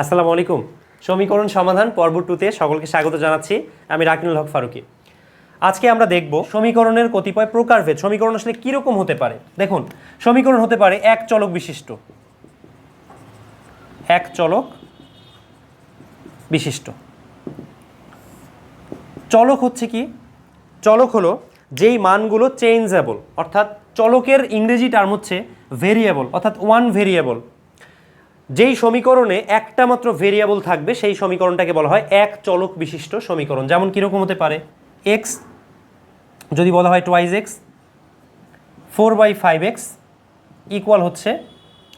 আসসালামু আলাইকুম। সমীকরণ সমাধান পর্ব টুতে সকলকে স্বাগত জানাচ্ছি। আমি রাকিনুল হক ফারুকি। আজকে আমরা দেখব সমীকরণের কতিপয় প্রকারভেদ। সমীকরণ আসলে কীরকম হতে পারে? দেখুন, সমীকরণ হতে পারে এক চলক বিশিষ্ট। এক চলক বিশিষ্ট। চলক হচ্ছে কি? চলক হলো যেই মানগুলো চেঞ্জেবল অর্থাৎ চলকের ইংরেজি টার্ম হচ্ছে ভেরিয়েবল অর্থাৎ ওয়ান ভেরিয়েবল যেই সমীকরণে একটা মাত্র ভেরিয়েবল থাকবে, সেই সমীকরণটাকে বলা হয় এক চলক বিশিষ্ট সমীকরণ। যেমন কীরকম হতে পারে? এক্স যদি বলা হয় twice X four by five X equal হচ্ছে,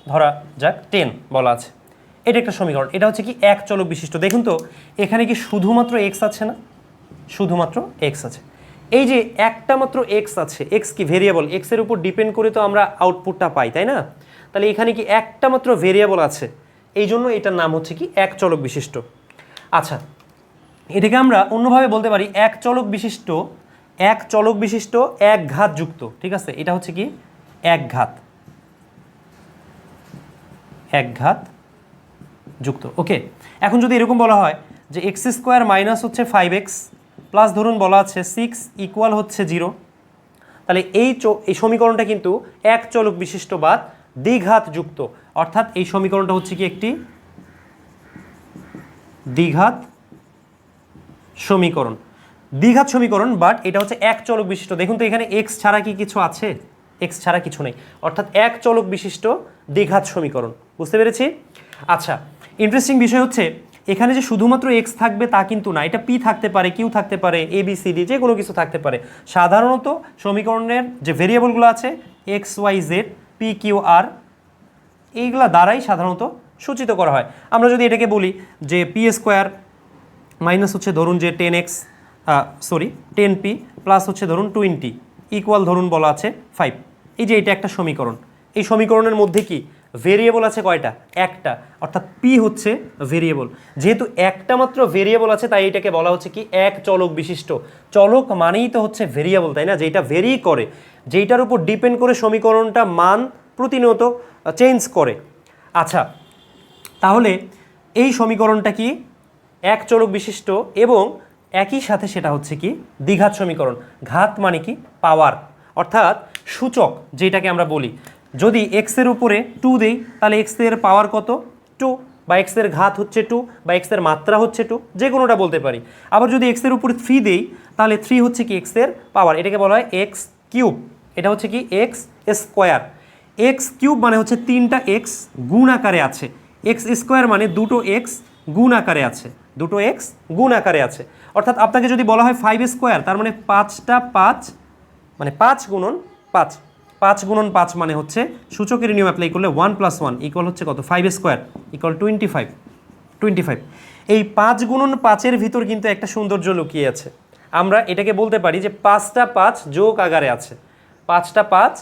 ধরা যাক টেন বলা আছে। এটা একটা সমীকরণ। এটা হচ্ছে কি এক চলক বিশিষ্ট। দেখুন তো, এখানে কি শুধুমাত্র এক্স আছে না? শুধুমাত্র এক্স আছে। এই যে একটা মাত্র এক্স আছে এক্স কি ভেরিয়েবল এক্সের উপর ডিপেন্ড করে তো আমরা আউটপুটটা পাই, তাই না? তাহলে এখানে কি একটা মাত্র ভেরিয়েবল আছে? এই জন্য এটার নাম হচ্ছে কি এক চলক বিশিষ্ট। আচ্ছা এটাকে আমরা অন্যভাবে বলতে পারি এক চলক বিশিষ্ট, এক চলক বিশিষ্ট, এক ঘাত যুক্ত, ঠিক আছে? এটা হচ্ছে কি এক ঘাত। এক ঘাত যুক্ত। ওকে, এখন যদি এরকম বলা হয় যে এক্স স্কোয়ার মাইনাস হচ্ছে ফাইভ এক্স, প্লাস ধরুন বলা আছে সিক্স ইকুয়াল হচ্ছে জিরো, তাহলে এই এই সমীকরণটা কিন্তু এক চলক বিশিষ্ট বা দ্বিঘাত যুক্ত অর্থাৎ এই সমীকরণটা হচ্ছে কি একটি দ্বিঘাত সমীকরণ। দ্বিঘাত সমীকরণ বাট এটা হচ্ছে এক চলক বিশিষ্ট। দেখুন তো এখানে এক্স ছাড়া কি কিছু আছে? এক্স ছাড়া কিছু নেই। অর্থাৎ এক চলক বিশিষ্ট দ্বিঘাত সমীকরণ। বুঝতে পেরেছি? আচ্ছা ইন্টারেস্টিং বিষয় হচ্ছে, এখানে যে শুধুমাত্র এক্স থাকবে তা কিন্তু না। এটা পি থাকতে পারে কিউ থাকতে পারে এ বি সি ডি যে কোনো কিছু থাকতে পারে। সাধারণত সমীকরণের যে ভেরিয়েবলগুলো আছে X Y Z P Q আর এইগুলা দ্বারাই সাধারণত সূচিত করা হয়। আমরা যদি এটাকে বলি যে পি স্কোয়ার মাইনাস হচ্ছে ধরুন যে ten X sorry ten P plus হচ্ছে ধরুন টোয়েন্টি ইকুয়াল ধরুন বলা আছে ফাইভ এই যে এটা একটা সমীকরণ। এই সমীকরণের মধ্যে কি? ভেরিয়েবল আছে কয়টা? একটা। অর্থাৎ পি হচ্ছে ভেরিয়েবল যেহেতু একটা মাত্র ভেরিয়েবল আছে, তাই এটাকে বলা হচ্ছে কি? এক চলক বিশিষ্ট। চলক মানেই তো হচ্ছে ভেরিয়েবল তাই না? যেটা ভেরি করে। যেইটার উপর ডিপেন্ড করে সমীকরণটা মান প্রতিনিয়ত চেঞ্জ করে। আচ্ছা তাহলে এই সমীকরণটা কি? এক চলক বিশিষ্ট এবং একই সাথে সেটা হচ্ছে কি? দ্বিঘাত সমীকরণ। ঘাত মানে কি? পাওয়ার অর্থাৎ সূচক, যেটাকে আমরা বলি। যদি এক্সের উপরে টু দেই, তাহলে এক্সের পাওয়ার কত? টু বা এক্সের ঘাত হচ্ছে টু বা এক্সের মাত্রা হচ্ছে টু যে কোনোটা বলতে পারি। আবার যদি এক্সের উপরে থ্রি দেই, তাহলে থ্রি হচ্ছে কি এক্সের পাওয়ার এটাকে বলা হয় এক্স কিউব এটা হচ্ছে কি এক্স স্কোয়ার এক্স কিউব মানে হচ্ছে তিনটা এক্স গুণ আকারে আছে। এক্স স্কোয়ার মানে দুটো এক্স গুণ আকারে আছে। দুটো এক্স গুণ আকারে আছে। অর্থাৎ আপনাকে যদি বলা হয় ফাইভ স্কোয়ার তার মানে পাঁচটা পাঁচ মানে পাঁচ গুণন পাঁচ। পাঁচ গুণন পাঁচ মানে হচ্ছে সূচকের নিয়ম অ্যাপ্লাই করলে ওয়ান প্লাস ওয়ান ইকুয়াল হচ্ছে কত? Five square equal twenty five twenty five এই পাঁচ গুণন পাঁচের ভিতর কিন্তু একটা সৌন্দর্য লুকিয়ে আছে। আমরা এটাকে বলতে পারি যে পাঁচটা পাঁচ যোগ আকারে আছে। পাঁচটা পাঁচ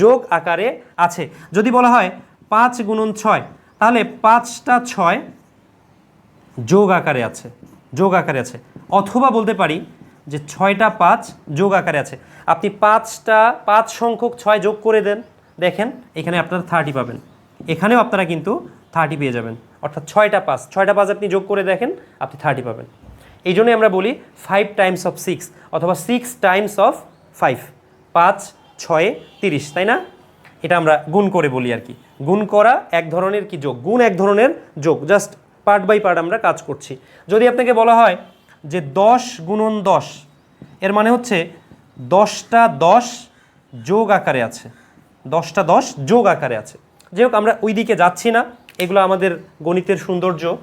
যোগ আকারে আছে। যদি বলা হয় পাঁচ গুণন ছয়, তাহলে পাঁচটা ছয় যোগ আকারে আছে, যোগ আকারে আছে। অথবা বলতে পারি যে ছয়টা পাঁচ যোগ আকারে আছে। আপনি পাঁচটা, পাঁচ সংখ্যক ছয় যোগ করে দেন, দেখেন, এখানে আপনারা থার্টি পাবেন। এখানেও আপনারা কিন্তু থার্টি পেয়ে যাবেন। অর্থাৎ ছয়টা পাঁচ ছয়টা পাঁচ আপনি যোগ করে দেখেন, আপনি থার্টি পাবেন। এই জন্যই আমরা বলি ফাইভ টাইমস অফ সিক্স অথবা সিক্স টাইমস অফ ফাইভ পাঁচ, ছয়ে, তিরিশ, তাই না? এটা আমরা গুণ করে বলি আর কি। গুণ করা এক ধরনের কি যোগ? গুণ এক ধরনের যোগ। জাস্ট পার্ট বাই পার্ট আমরা কাজ করছি। যদি আপনাকে বলা হয় যে দশ গুণন দশ, এর মানে হচ্ছে দশটা দশ যোগ আকারে আছে। দশটা দশ যোগ আকারে আছে। যাই হোক, আমরা ওই দিকে যাচ্ছি না। এগুলো আমাদের গণিতের সৌন্দর্য।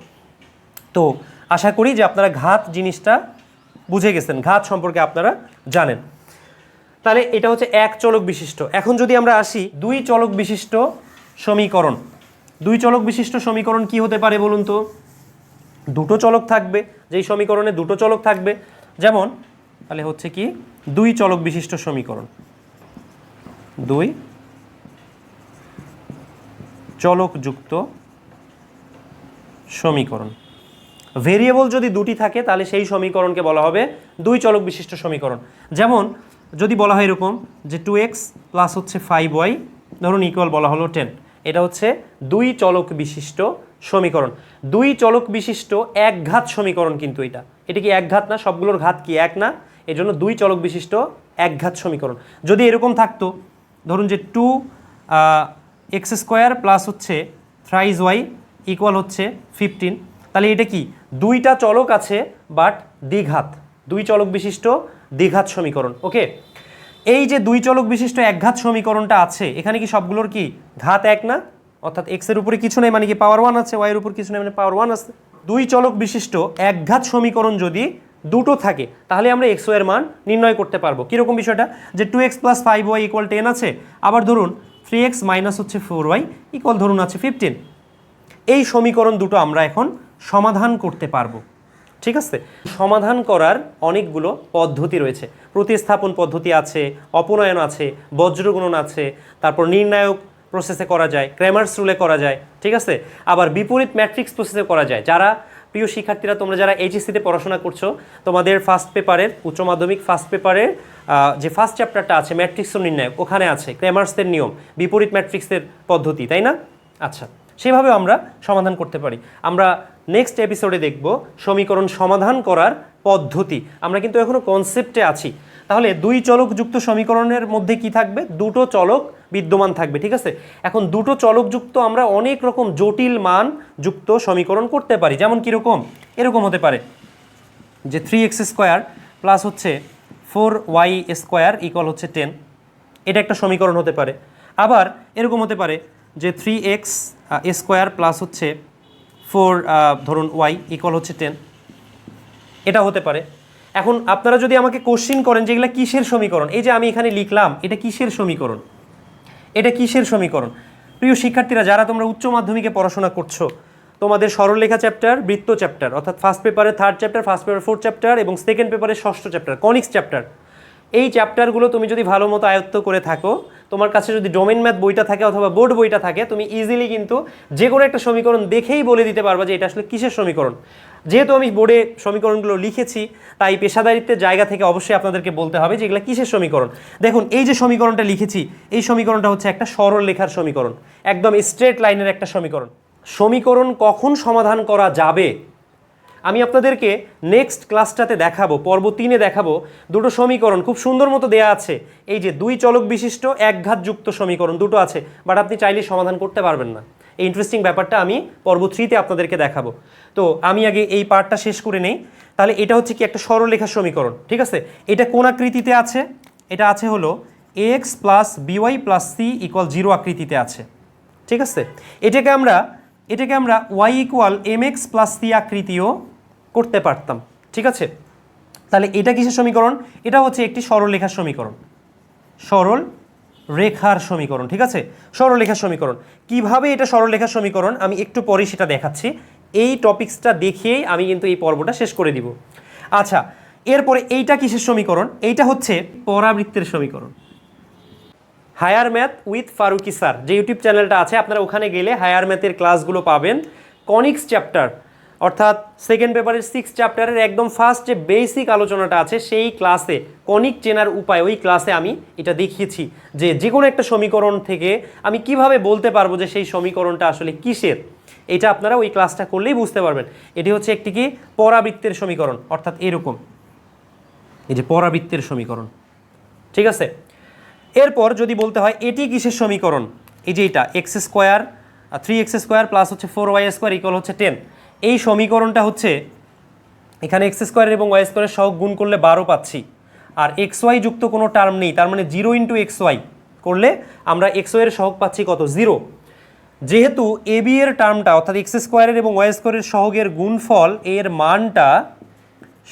তো আশা করি যে আপনারা ঘাত জিনিসটা বুঝে গেছেন। ঘাত সম্পর্কে আপনারা জানেন। তাহলে এটা হচ্ছে এক চলক বিশিষ্ট। এখন যদি আমরা আসি, দুই চলক বিশিষ্ট সমীকরণ। দুই চলক বিশিষ্ট সমীকরণ কি হতে পারে বলুন তো? দুটো চলক থাকবে, যেই সমীকরণে দুটো চলক থাকবে, যেমন তাহলে হচ্ছে কি, দুই চলক বিশিষ্ট সমীকরণ। দুই চলকযুক্ত সমীকরণ। ভেরিয়েবল যদি দুটি থাকে, তাহলে সেই সমীকরণকে বলা হবে দুই চলক বিশিষ্ট সমীকরণ। যেমন যদি বলা হয় এরকম যে টু এক্স প্লাস হচ্ছে ফাইভ ওয়াই ধরুন ইকুয়াল বলা হলো টেন এটা হচ্ছে দুই চলক বিশিষ্ট সমীকরণ। দুই চলক বিশিষ্ট এক ঘাত সমীকরণ কিন্তু এটা। এটা কি এক ঘাত না? সবগুলোর ঘাত কি এক না? এই জন্য দুই চলক বিশিষ্ট এক ঘাত সমীকরণ। যদি এরকম থাকতো, ধরুন যে টু এক্স স্কোয়ার প্লাস হচ্ছে থ্রাইজ ওয়াই ইকুয়াল হচ্ছে ফিফটিন তাহলে এটা কি? দুইটা চলক আছে বাট দ্বিঘাত। দুই চলক বিশিষ্ট দ্বিঘাত সমীকরণ। ওকে এই যে দুই চলক বিশিষ্ট একঘাত সমীকরণটা আছে, এখানে কি সবগুলোর কি? ঘাত এক না? অর্থাৎ এক্সের উপরে কিছু নেই মানে কি পাওয়ার ওয়ান আছে ওয়াই এর উপর কিছু নেই মানে পাওয়ার ওয়ান আছে। দুই চলক বিশিষ্ট একঘাত সমীকরণ যদি দুটো থাকে, তাহলে আমরা এক্সের মান নির্ণয় করতে পারব। কীরকম বিষয়টা? যে two X plus five Y equal ten আছে, আবার ধরুন থ্রি এক্স মাইনাস হচ্ছে ফোর ওয়াই ইকুয়াল ধরুন আছে ফিফটিন এই সমীকরণ দুটো আমরা এখন সমাধান করতে পারব। ঠিক আছে? সমাধান করার অনেকগুলো পদ্ধতি রয়েছে। প্রতিস্থাপন পদ্ধতি আছে, অপনয়ন আছে, বজ্রগুণন আছে, তারপর নির্ণায়ক প্রসেসে করা যায় ক্র্যামার্স রুলে করা যায়, ঠিক আছে? আবার বিপরীত ম্যাট্রিক্স প্রসেসে করা যায়। যারা, প্রিয় শিক্ষার্থীরা, তোমরা যারা এইচএসসিতে পড়াশোনা করছ, তোমাদের ফার্স্ট পেপারের উচ্চ মাধ্যমিক ফার্স্ট পেপারের যে ফার্স্ট চ্যাপ্টারটা আছে ম্যাট্রিক্স নির্ণায়ক, ওখানে আছে ক্র্যামার্সের নিয়ম, বিপরীত ম্যাট্রিক্সের পদ্ধতি, তাই না? আচ্ছা সেভাবেও আমরা সমাধান করতে পারি। আমরা নেক্সট এপিসোডে দেখব সমীকরণ সমাধান করার পদ্ধতি। আমরা কিন্তু এখনও কনসেপ্টে আছি। তাহলে দুই চলকযুক্ত সমীকরণের মধ্যে কি থাকবে? দুটো চলক বিদ্যমান থাকবে, ঠিক আছে? এখন দুটো চলকযুক্ত আমরা অনেক রকম জটিল মান যুক্ত সমীকরণ করতে পারি। যেমন কীরকম? এরকম হতে পারে যে থ্রি এক্স স্কোয়ার প্লাস হচ্ছে ফোর ওয়াই স্কোয়ার ইকুয়াল হচ্ছে টেন এটা একটা সমীকরণ হতে পারে। আবার এরকম হতে পারে যে থ্রি এক্স স্কোয়ার প্লাস হচ্ছে ফোর ধরুন ওয়াই ইকুয়াল হচ্ছে টেন এটা হতে পারে। এখন আপনারা যদি আমাকে কোশ্চিন করেন যে এগুলা কিসের সমীকরণ? এই যে আমি এখানে লিখলাম, এটা কিসের সমীকরণ? এটা কিসের সমীকরণ? প্রিয় শিক্ষার্থীরা, যারা তোমরা উচ্চ মাধ্যমিকে পড়াশোনা করছ, তোমাদের সরলরেখা চ্যাপ্টার বৃত্ত চ্যাপ্টার অর্থাৎ ফার্স্ট পেপারে third chapter first paper fourth chapter এবং সেকেন্ড পেপারে ষষ্ঠ চ্যাপ্টার কনিক্স চ্যাপ্টার এই চ্যাপ্টারগুলো তুমি যদি ভালো মতো আয়ত্ত করে থাকো তোমার কাছে যদি ডোমেন ম্যাথ বইটা থাকে অথবা বোর্ড বইটা থাকে, তুমি ইজিলি কিন্তু যে কোনো একটা সমীকরণ দেখেই বলে দিতে পারবা যে এটা আসলে কিসের সমীকরণ। যেহেতু আমি বোর্ডে সমীকরণগুলো লিখেছি, তাই পেশাদারিত্বের জায়গা থেকে অবশ্যই আপনাদেরকে বলতে হবে যে এগুলো কিসের সমীকরণ। দেখুন, এই যে সমীকরণটা লিখেছি, এই সমীকরণটা হচ্ছে একটা সরল লেখার সমীকরণ, একদম স্ট্রেট লাইনের একটা সমীকরণ। সমীকরণ কখন সমাধান করা যাবে? আমি আপনাদেরকে নেক্সট ক্লাসটাতে দেখাবো, পর্ব তিনে দেখাবো। দুটো সমীকরণ খুব সুন্দর মতো দেয়া আছে। এই যে দুই চলক বিশিষ্ট একঘাতযুক্ত সমীকরণ দুটো আছে বাট আপনি চাইলে সমাধান করতে পারবেন না। এই ইন্টারেস্টিং ব্যাপারটা আমি পর্ব থ্রিতে আপনাদেরকে দেখাবো। তো আমি আগে এই পার্টটা শেষ করে নেই। তাহলে এটা হচ্ছে কি একটা সরলরেখার সমীকরণ, ঠিক আছে? এটা কোন আকৃতিতে আছে? এটা আছে হলো X plus B Y plus C equal zero আকৃতিতে আছে। ঠিক আছে? এটাকে আমরা এটাকে আমরা Y equal M X plus C আকৃতিও করতে পারতাম, ঠিক আছে? তাহলে এটা কিসের সমীকরণ? এটা হচ্ছে একটি সরলরেখার সমীকরণ। সরল রেখার সমীকরণ, ঠিক আছে? সরলরেখার সমীকরণ। কীভাবে এটা সরলরেখার সমীকরণ? আমি একটু পরে সেটা দেখাচ্ছি। এই টপিক্সটা দেখিয়েই আমি কিন্তু এই পর্বটা শেষ করে দিব। আচ্ছা এরপরে এইটা কিসের সমীকরণ? এইটা হচ্ছে পরাবৃত্তের সমীকরণ। Higher math with Faruki sir. যে ইউটিউব চ্যানেলটা আছে, আপনারা ওখানে গেলে হায়ার ম্যাথের ক্লাসগুলো পাবেন। Conics chapter. অর্থাৎ সেকেন্ড পেপারের সিক্স চ্যাপ্টারের একদম ফার্স্ট যে বেসিক আলোচনাটা আছে, সেই ক্লাসে কনিক চেনার উপায়, ওই ক্লাসে আমি এটা দেখিয়েছি যে যে কোনো একটা সমীকরণ থেকে আমি কীভাবে বলতে পারব যে সেই সমীকরণটা আসলে কিসের? এটা আপনারা ওই ক্লাসটা করলেই বুঝতে পারবেন। এটি হচ্ছে একটি কি? পরাবৃত্তের সমীকরণ, অর্থাৎ এরকম। এই যে পরাবৃত্তের সমীকরণ। ঠিক আছে? এরপর যদি বলতে হয়, এটি কিসের সমীকরণ? এই যে এটা X square three X square plus হচ্ছে ফোর ওয়াই স্কোয়ার ইকুয়াল হচ্ছে টেন এই সমীকরণটা হচ্ছে এখানে এক্স স্কোয়ার এবং ওয়াই স্কোয়ারের সহ গুণ করলে বারো পাচ্ছি। আর এক্স ওয়াই যুক্ত কোনো টার্ম নেই, তার মানে জিরো ইন্টু এক্স ওয়াই করলে আমরা এক্স ওয়ের সহগ পাচ্ছি কত? জিরো। যেহেতু এ বি এর টার্মটা, অর্থাৎ এক্স স্কোয়ারের এবং ওয়াই স্কোয়ারের সহগের গুণফল, এর মানটা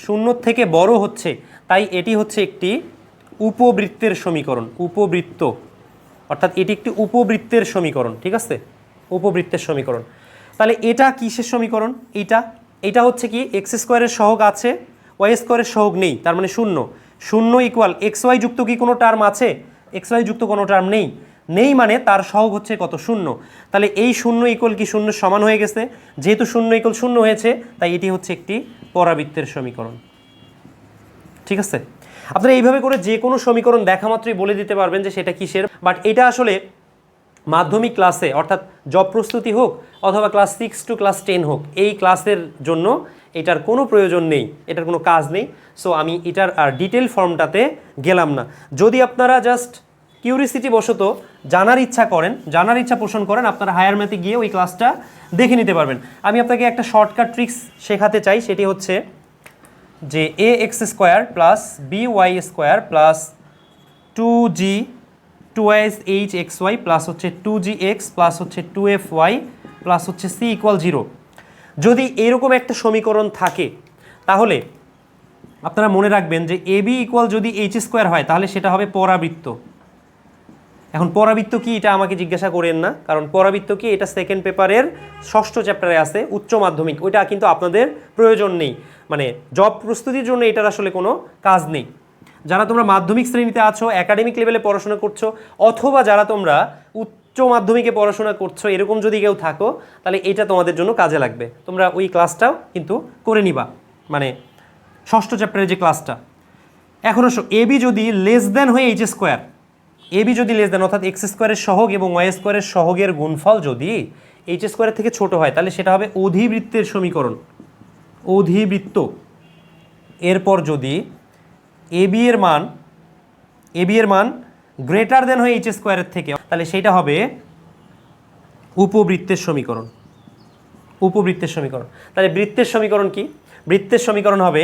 শূন্য থেকে বড় হচ্ছে, তাই এটি হচ্ছে একটি উপবৃত্তের সমীকরণ, উপবৃত্ত। অর্থাৎ এটি একটি উপবৃত্তের সমীকরণ, ঠিক আছে? উপবৃত্তের সমীকরণ। তাহলে এটা কিসের সমীকরণ? এইটা এটা হচ্ছে কি এক্স স্কোয়ারের সহগ আছে ওয়াই স্কোয়ারের সহগ নেই, তার মানে শূন্য। শূন্য ইকুয়াল এক্স ওয়াই যুক্ত কি কোনো টার্ম আছে? এক্স ওয়াই যুক্ত কোনো টার্ম নেই। নেই মানে তার সহগ হচ্ছে কত? শূন্য। তাহলে এই শূন্য ইকুয়াল কি শূন্য সমান হয়ে গেছে? যেহেতু শূন্য ইকুয়াল শূন্য হয়েছে, তাই এটি হচ্ছে একটি পরাবৃত্তের সমীকরণ। ঠিক আছে? আপনারা এইভাবে করে যে কোনো সমীকরণ দেখা মাত্রই বলে দিতে পারবেন যে সেটা কিসের বাট এটা আসলে মাধ্যমিক ক্লাসে, অর্থাৎ জব প্রস্তুতি হোক অথবা class six to class ten হোক, এই ক্লাসের জন্য এটার কোনো প্রয়োজন নেই, এটার কোনো কাজ নেই। সো আমি এটার আর ডিটেল ফর্মটাতে গেলাম না। যদি আপনারা জাস্ট কিউরিসিটি বশত জানার ইচ্ছা করেন, জানার ইচ্ছা পোষণ করেন, আপনারা হায়ার ম্যাথে গিয়ে ওই ক্লাসটা দেখে নিতে পারবেন। আমি আপনাকে একটা শর্টকাট ট্রিক্স শেখাতে চাই, সেটি হচ্ছে যে A X square plus B Y square plus two G two S H X Y plus হচ্ছে টু জি এক্স প্লাস হচ্ছে টু এফ ওয়াই প্লাস হচ্ছে সি ইকুয়াল জিরো যদি এরকম একটা সমীকরণ থাকে, তাহলে আপনারা মনে রাখবেন যে এ বি ইকুয়াল যদি এইচ স্কোয়ার হয়, তাহলে সেটা হবে পরাবৃত্ত। এখন পরাবৃত্ত কি, এটা আমাকে জিজ্ঞাসা করেন না, কারণ পরাবৃত্ত কি, এটা সেকেন্ড পেপারের ষষ্ঠ চ্যাপ্টারে আছে, উচ্চ মাধ্যমিক। ওইটা কিন্তু আপনাদের প্রয়োজন নেই। মানে জব প্রস্তুতির জন্য এটার আসলে কোনো কাজ নেই। যারা তোমরা মাধ্যমিক শ্রেণীতে আছো একাডেমিক লেভেলে পড়াশোনা করছ, অথবা যারা তোমরা উচ্চ মাধ্যমিকে পড়াশোনা করছ, এরকম যদি কেউ থাকো, তাহলে এটা তোমাদের জন্য কাজে লাগবে। তোমরা ওই ক্লাসটাও কিন্তু করে নিবা। মানে ষষ্ঠ চ্যাপ্টারের যে ক্লাসটা এখন আসো এবি যদি লেস দেন হয়ে এইচ স্কোয়ার এবি যদি লেস দেন অর্থাৎ এক্স স্কোয়ারের সহগ এবং ওয়াই স্কোয়ারের সহগের গুণফল যদি এইচ স্কোয়ারের থেকে ছোট হয়, তাহলে সেটা হবে অধিবৃত্তের সমীকরণ। অধিবৃত্ত। এরপর যদি এবি এর মান এবি এর মান গ্রেটার দেন হয় এইচ স্কোয়ারের থেকে, তাহলে সেইটা হবে উপবৃত্তের সমীকরণ উপবৃত্তের সমীকরণ। তাহলে বৃত্তের সমীকরণ কি? বৃত্তের সমীকরণ হবে,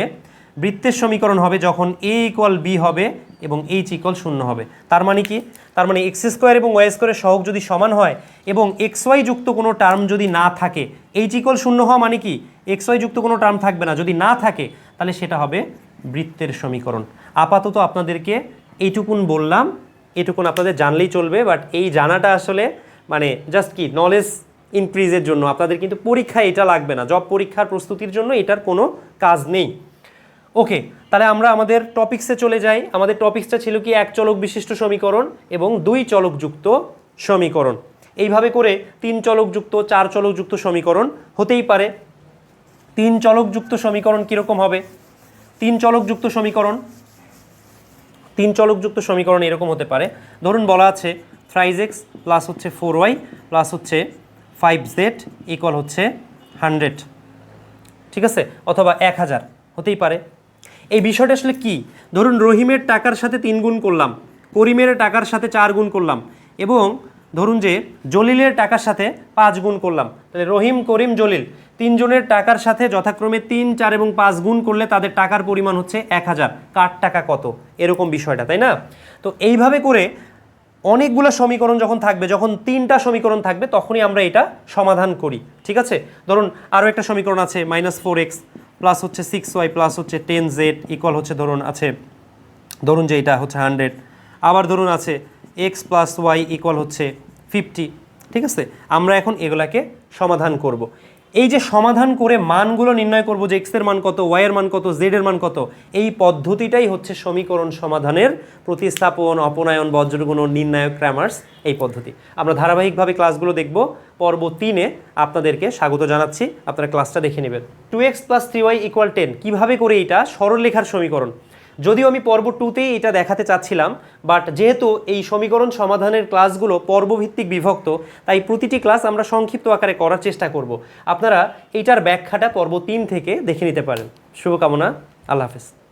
বৃত্তের সমীকরণ হবে যখন এ ইকুয়াল বি হবে এবং এইচ ইকুয়াল শূন্য হবে। তার মানে কি? তার মানে এক্স স্কোয়ার এবং ওয়াই স্কোয়ারের সহগ যদি সমান হয় এবং এক্স ওয়াই যুক্ত কোনো টার্ম যদি না থাকে এইচ ইকুয়াল শূন্য হওয়া মানে কি? এক্স ওয়াই যুক্ত কোনো টার্ম থাকবে না। যদি না থাকে, তাহলে সেটা হবে বৃত্তের সমীকরণ। আপাতত আপনাদেরকে এইটুকুন বললাম, এটুকুন আপনাদের জানলেই চলবে বাট এই জানাটা আসলে মানে জাস্ট কি নলেজ ইনক্রিজের জন্য। আপনাদের কিন্তু পরীক্ষায় এটা লাগবে না জব পরীক্ষার প্রস্তুতির জন্য এটার কোনো কাজ নেই। ওকে তাহলে আমরা আমাদের টপিক্সে চলে যাই। আমাদের টপিক্সটা ছিল কি এক চলক বিশিষ্ট সমীকরণ এবং দুই চলকযুক্ত সমীকরণ। এইভাবে করে তিন চলকযুক্ত চার চলকযুক্ত সমীকরণ হতেই পারে। তিন চলকযুক্ত সমীকরণ কীরকম হবে? তিন চলকযুক্ত সমীকরণ, তিন চলকযুক্ত সমীকরণ এরকম হতে পারে। ধরুন বলা আছে থ্রাইজ এক্স প্লাস হচ্ছে ফোর ওয়াই প্লাস হচ্ছে ফাইভ জেড ইকুয়াল হচ্ছে হান্ড্রেড। ঠিক আছে? অথবা এক হাজার, হতেই পারে। এই বিষয়টা আসলে কি? ধরুন রহিমের টাকার সাথে তিন গুণ করলাম, করিমের টাকার সাথে চার গুণ করলাম এবং ধরুন যে জলিলের টাকার সাথে পাঁচ গুণ করলাম, তাহলে রহিম, করিম, জলিল তিনজনের টাকার সাথে যথাক্রমে তিন, চার এবং পাঁচ গুণ করলে তাদের টাকার পরিমাণ হচ্ছে এক হাজার। কার টাকা কত? এরকম বিষয়টা, তাই না? তো এইভাবে করে অনেকগুলো সমীকরণ যখন থাকবে, যখন তিনটা সমীকরণ থাকবে, তখনই আমরা এটা সমাধান করি, ঠিক আছে? ধরুন আরও একটা সমীকরণ আছে মাইনাস ফোর এক্স প্লাস হচ্ছে সিক্স ওয়াই প্লাস হচ্ছে টেন জেড ইকুয়াল হচ্ছে ধরুন আছে, ধরুন যে এটা হচ্ছে হান্ড্রেড আবার ধরুন আছে এক্স প্লাস ওয়াই ইকুয়াল হচ্ছে ফিফটি ঠিক আছে? আমরা এখন এগুলাকে সমাধান করব। এই যে সমাধান করে মানগুলো নির্ণয় করব যে এক্সের মান কত ওয়াইয়ের মান কত জেডের মান কত, এই পদ্ধতিটাই হচ্ছে সমীকরণ সমাধানের প্রতিস্থাপন, অপনায়ন, বজ্রগুণ, নির্ণায়ক ক্র্যামার্স এই পদ্ধতি। আমরা ধারাবাহিকভাবে ক্লাসগুলো দেখব। পর্ব তিনে আপনাদেরকে স্বাগত জানাচ্ছি। আপনারা ক্লাসটা দেখে নেবেন। Two x plus three y equal ten কীভাবে করে এটা সরলরেখার সমীকরণ? যদিও আমি পর্ব টুতেই এটা দেখাতে চাচ্ছিলাম বাট যেহেতু এই সমীকরণ সমাধানের ক্লাসগুলো পর্বভিত্তিক বিভক্ত, তাই প্রতিটি ক্লাস আমরা সংক্ষিপ্ত আকারে করার চেষ্টা করব। আপনারা এইটার ব্যাখ্যাটা পর্ব তিন থেকে দেখে নিতে পারেন। শুভকামনা, আল্লাহ হাফেজ।